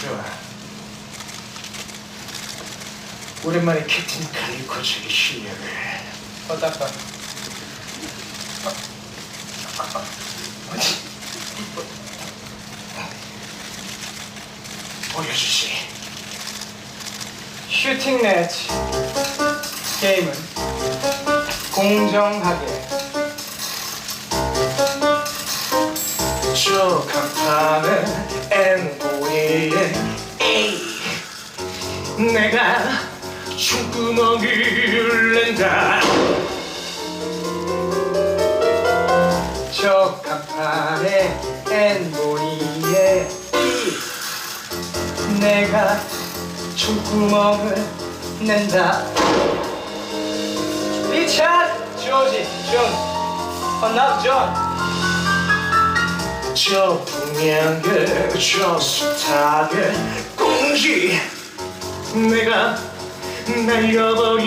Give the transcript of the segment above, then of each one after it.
좋아. 오랜만에 캡틴 저기 실력을. 어, 닦아. 어, 어디? 보여주지. 슈팅 매치 게임은 공정하게 저 간판은 N보이의 A 내가 총구멍을 낸다. 저 간판에 E 내가 총구멍을 낸다. 리차드 조지 존 헌납 존 저 분명을 저 숱하게 공지. 내가 날려버리겠다.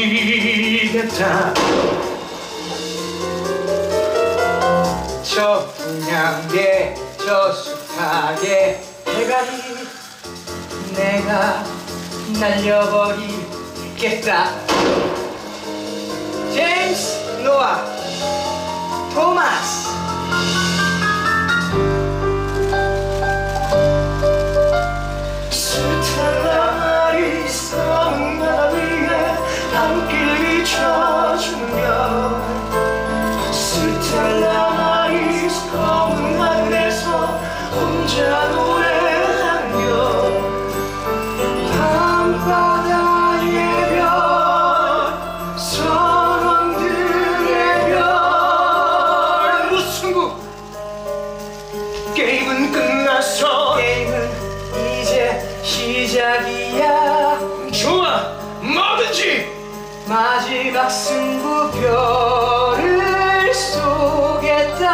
저 분양계 저 숱하게 대가리 내가 날려버리겠다. 제임스 노아 토마스 게임은 끝났어 게임은 이제 시작이야. 좋아 뭐든지 마지막 승부별을 쏘겠다.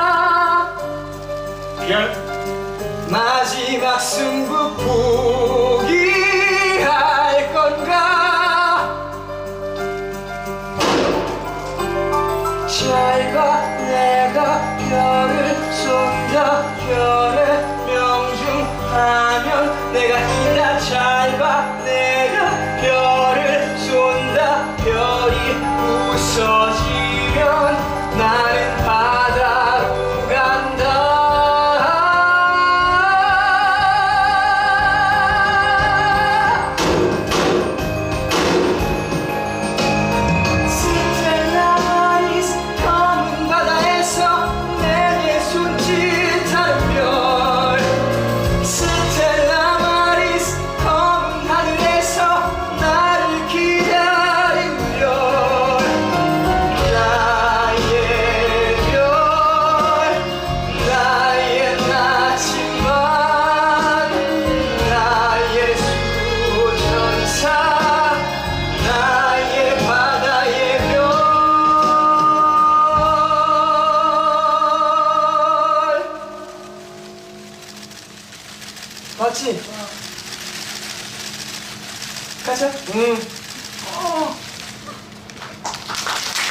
별 마지막 승부 포기할 건가? 잘가 내가 별을 쏜다 별의 명중하면 내가 이다 잘 맞지? 가자 응 어.